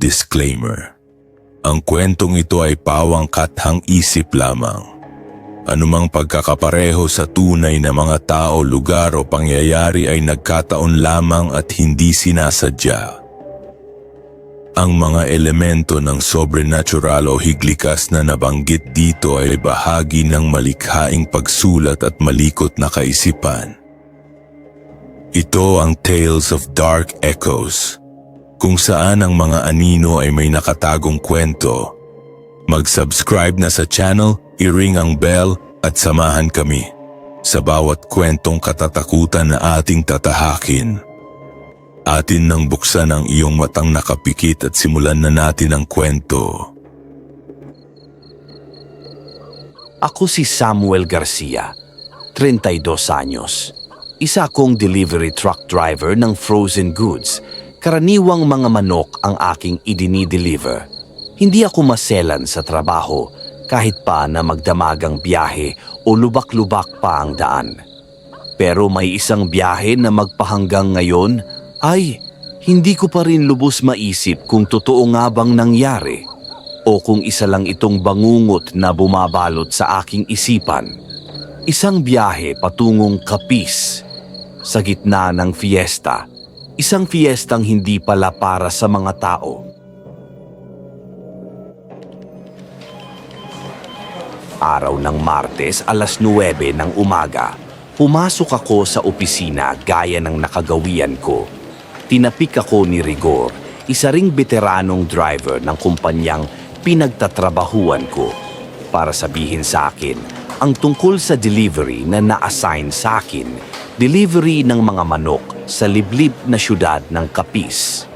Disclaimer. Ang kwentong ito ay pawang kathang isip lamang. Anumang pagkakapareho sa tunay na mga tao, lugar o pangyayari ay nagkataon lamang at hindi sinasadya. Ang mga elemento ng sobrenatural o higlikas na nabanggit dito ay bahagi ng malikhaing pagsulat at malikot na kaisipan. Ito ang Tales of Dark Echoes, kung saan ang mga anino ay may nakatagong kwento. Mag-subscribe na sa channel, i-ring ang bell at samahan kami sa bawat kwentong katatakutan na ating tatahakin. Atin nang buksan ang iyong matang nakapikit at simulan na natin ang kwento. Ako si Samuel Garcia, 32 anyos. Isa kong delivery truck driver ng frozen goods. Karaniwang mga manok ang aking idini-deliver. Hindi ako maselan sa trabaho kahit pa na magdamagang biyahe o lubak-lubak pa ang daan. Pero may isang biyahe na magpahanggang ngayon ay hindi ko pa rin lubos maisip kung totoo nga bang nangyari o kung isa lang itong bangungot na bumabalot sa aking isipan. Isang biyahe patungong Kapis sa gitna ng fiesta. Isang fiestang hindi pala para sa mga tao. Araw ng Martes, alas 9 ng umaga, pumasok ako sa opisina gaya ng nakagawian ko. Tinapik ako ni Rigor, isa ring veteranong driver ng kumpanyang pinagtatrabahuan ko para sabihin sa akin ang tungkol sa delivery na na-assign sa akin, delivery ng mga manok sa liblib na syudad ng Capiz.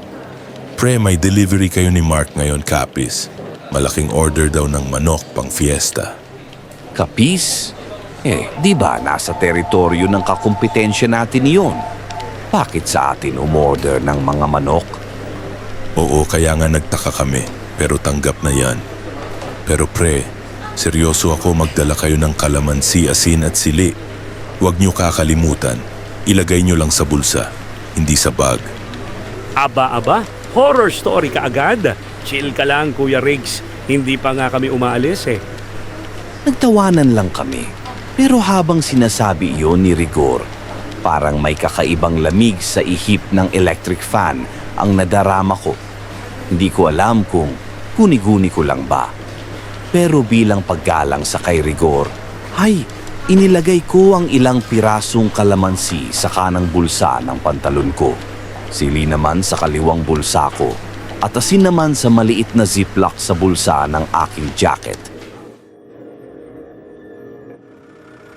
Pre, may delivery kayo ni Mark ngayon, Kapis. Malaking order daw ng manok pang fiesta. Capiz? Eh, di ba nasa teritoryo ng kakumpetensya natin iyon? Bakit sa atin umorder ng mga manok? Oo, kaya nga nagtaka kami, pero tanggap na yan. Pero pre, seryoso ako magdala kayo ng kalamansi, asin at sili. Huwag niyo kakalimutan, ilagay niyo lang sa bulsa, hindi sa bag. Aba-aba, horror story ka agad. Chill ka lang, Kuya Riggs. Hindi pa nga kami umaalis eh. Nagtawanan lang kami. Pero habang sinasabi iyon ni Rigor, parang may kakaibang lamig sa ihip ng electric fan ang nadarama ko. Hindi ko alam kung guni-guni ko lang ba. Pero bilang paggalang sa kay Rigor, ay inilagay ko ang ilang pirasong kalamansi sa kanang bulsa ng pantalon ko. Sili naman sa kaliwang bulsa ko at asin naman sa maliit na ziplock sa bulsa ng aking jacket.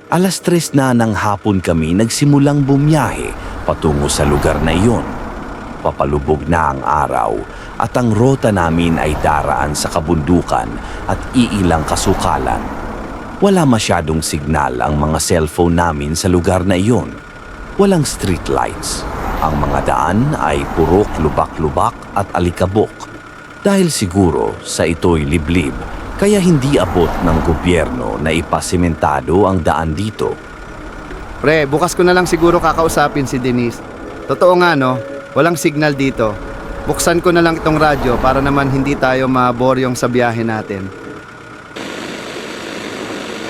Alas tres na ng hapon kami nagsimulang bumiyahe patungo sa lugar na iyon. Papalubog na ang araw at ang rota namin ay daraan sa kabundukan at iilang kasukalan. Wala masyadong signal ang mga cellphone namin sa lugar na iyon. Walang street lights. Ang mga daan ay purok lubak-lubak at alikabok. Dahil siguro sa ito'y liblib, kaya hindi abot ng gobyerno na ipasimentado ang daan dito. Pre, bukas ko na lang siguro kakausapin si Denise. Totoo nga no, walang signal dito. Buksan ko na lang itong radyo para naman hindi tayo maboryong sa biyahe natin.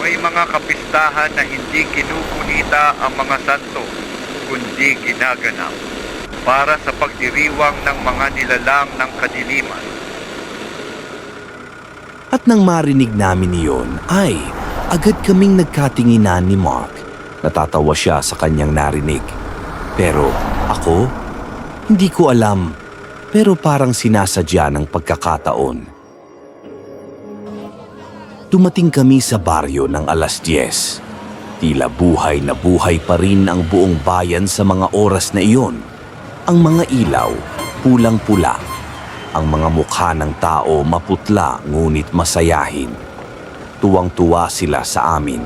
May mga kapistahan na hindi kinukunita ang mga santo, kundi ginaganap para sa pagdiriwang ng mga nilalang ng kadiliman. At nang marinig namin iyon, ay agad kaming nagkatinginan ni Mark. Natatawa siya sa kanyang narinig. Pero ako, hindi ko alam. Pero parang sinasadya ng pagkakataon. Dumating kami sa baryo ng alas 10. Tila buhay na buhay pa rin ang buong bayan sa mga oras na iyon. Ang mga ilaw, pulang-pula. Ang mga mukha ng tao maputla ngunit masayahin. Tuwang-tuwa sila sa amin.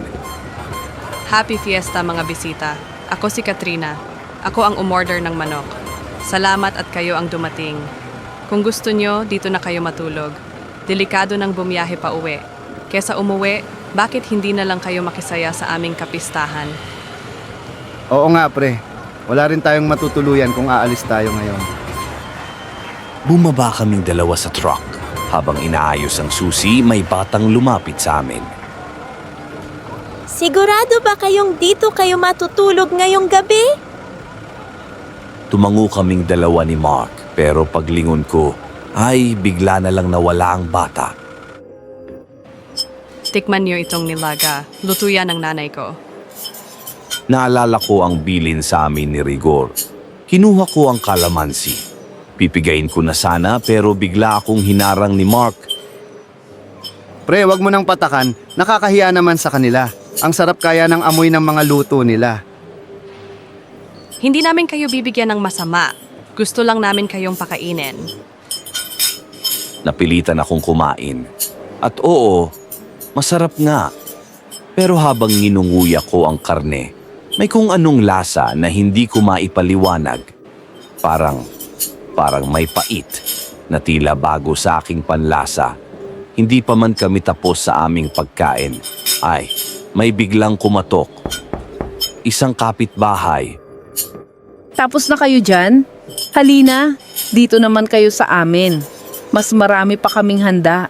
Happy Fiesta mga bisita. Ako si Katrina. Ako ang umorder ng manok. Salamat at kayo ang dumating. Kung gusto nyo, dito na kayo matulog. Delikado ng bumiyahe pa uwi. Kesa umuwi, bakit hindi na lang kayo makisaya sa aming kapistahan? Oo nga pre, wala rin tayong matutuluyan kung aalis tayo ngayon. Bumaba kaming dalawa sa truck. Habang inaayos ang susi, may batang lumapit sa amin. Sigurado ba kayong dito kayo matutulog ngayong gabi? Tumango kaming dalawa ni Mark, pero paglingon ko, ay bigla na lang nawala ang bata. Tikman niyo itong nilaga. Luto yan ng nanay ko. Naalala ko ang bilin sa amin ni Rigor. Kinuha ko ang kalamansi. Pipigain ko na sana pero bigla akong hinarang ni Mark. Pre, wag mo nang patakan. Nakakahiya naman sa kanila. Ang sarap kaya ng amoy ng mga luto nila. Hindi namin kayo bibigyan ng masama. Gusto lang namin kayong pakainin. Napilitan akong kumain. At oo, masarap nga. Pero habang ninunguya ko ang karne, may kung anong lasa na hindi ko maipaliwanag. Parang, parang may pait na tila bago sa aking panlasa. Hindi pa man kami tapos sa aming pagkain. Ay, may biglang kumatok. Isang kapitbahay Tapos na kayo dyan? Halina, dito naman kayo sa amin. Mas marami pa kaming handa.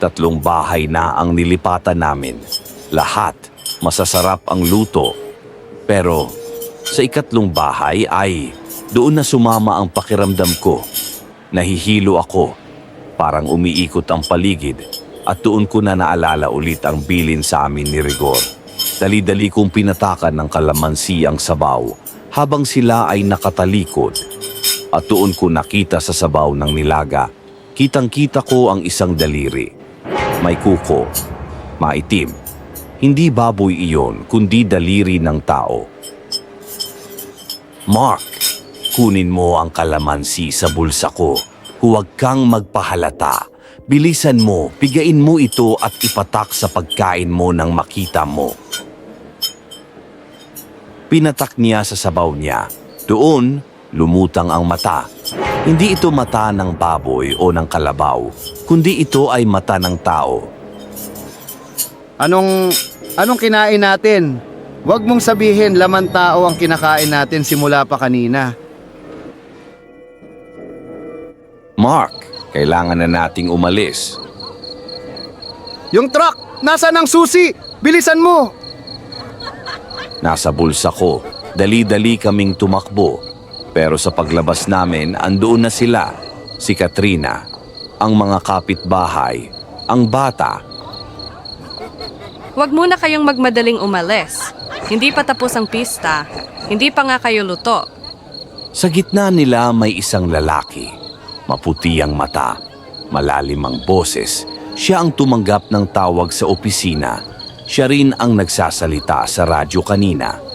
Tatlong bahay na ang nilipatan namin. Lahat masasarap ang luto. Pero sa ikatlong bahay ay doon na sumama ang pakiramdam ko. Nahihilo ako. Parang umiikot ang paligid at doon ko na naalala ulit ang bilin sa amin ni Rigor. Dali-dali kong pinatakan ng kalamansi ang sabaw habang sila ay nakatalikod at doon ko nakita sa sabaw ng nilaga. Kitang-kita ko ang isang daliri. May kuko, maitim. Hindi baboy iyon, kundi daliri ng tao. Mark, kunin mo ang kalamansi sa bulsa ko. Huwag kang magpahalata. Bilisan mo, pigain mo ito at ipatak sa pagkain mo nang makita mo. Pinatak niya sa sabaw niya. Doon, lumutang ang mata. Hindi ito mata ng baboy o ng kalabaw, kundi ito ay mata ng tao. Anong, anong kinain natin? Huwag mong sabihin laman tao ang kinakain natin simula pa kanina. Mark, kailangan na nating umalis. Yung truck! Nasaan ang susi? Bilisan mo! Nasa bulsa ko, dali-dali kaming tumakbo. Pero sa paglabas namin, andoon na sila. Si Katrina, ang mga kapitbahay, ang bata. Huwag muna kayong magmadaling umalis. Hindi pa tapos ang pista. Hindi pa nga kayo luto. Sa gitna nila may isang lalaki. Maputi ang mata, malalim ang boses. Siya ang tumanggap ng tawag sa opisina. Siya rin ang nagsasalita sa radyo kanina.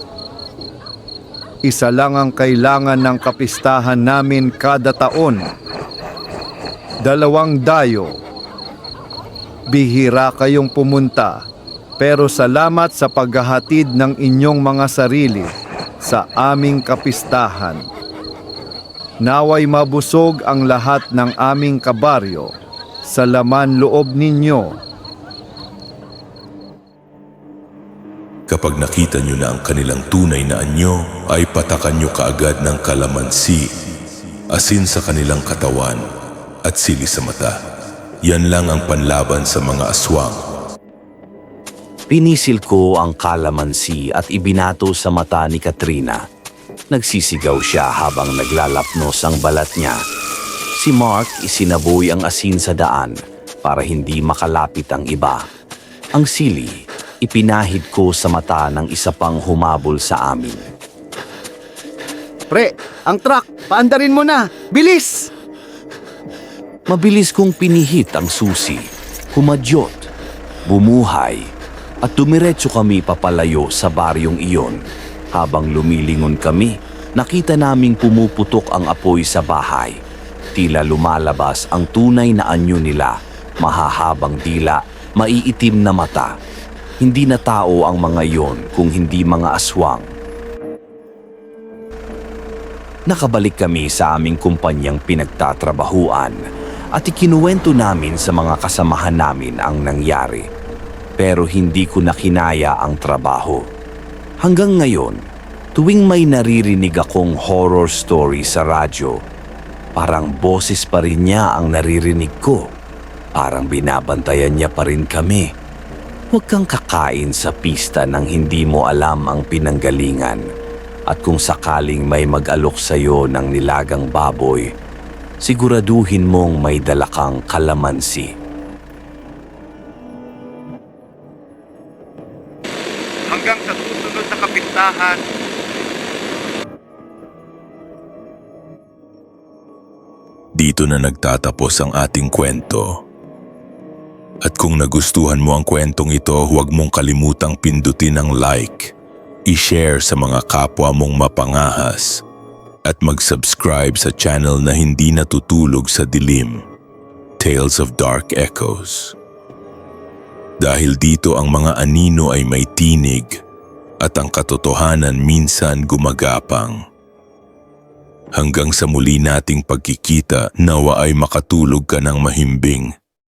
Isa lang ang kailangan ng kapistahan namin kada taon. Dalawang dayo. Bihira kayong pumunta, pero salamat sa paghahatid ng inyong mga sarili sa aming kapistahan. Naway mabusog ang lahat ng aming kabaryo sa laman loob ninyo Kapag nakita nyo na ang kanilang tunay na anyo, ay patakan nyo kaagad ng kalamansi, asin sa kanilang katawan, at sili sa mata. Yan lang ang panlaban sa mga aswang. Pinisil ko ang kalamansi at ibinato sa mata ni Katrina. Nagsisigaw siya habang naglalapnos ang balat niya. Si Mark isinaboy ang asin sa daan para hindi makalapit ang iba. Ang sili, ipinahid ko sa mata ng isa pang humabol sa amin. Pre, ang truck, paandarin mo na! Bilis! Mabilis kong pinihit ang susi, kumadyot, bumuhay, at dumiretso kami papalayo sa baryong iyon. Habang lumilingon kami, nakita naming pumuputok ang apoy sa bahay. Tila lumalabas ang tunay na anyo nila, mahahabang dila, maiitim na mata. Hindi na tao ang mga iyon kung hindi mga aswang. Nakabalik kami sa aming kumpanyang pinagtatrabahuan at ikinuwento namin sa mga kasamahan namin ang nangyari. Pero hindi ko na kinaya ang trabaho. Hanggang ngayon, tuwing may naririnig akong horror story sa radyo, Parang boses pa rin niya ang naririnig ko. Parang binabantayan niya pa rin kami. Huwag kang kakain sa pista nang hindi mo alam ang pinanggalingan. At kung sakaling may mag-alok sa'yo ng nilagang baboy, siguraduhin mong may dala kang kalamansi. Hanggang sa susunod na kapistahan, Dito na nagtatapos ang ating kwento. At kung nagustuhan mo ang kwentong ito, huwag mong kalimutang pindutin ang like, i-share sa mga kapwa mong mapangahas, at mag-subscribe sa channel na hindi natutulog sa dilim, Tales of Dark Echoes. Dahil dito ang mga anino ay may tinig at ang katotohanan minsan gumagapang. Hanggang sa muli nating pagkikita, nawa ay makatulog ka ng mahimbing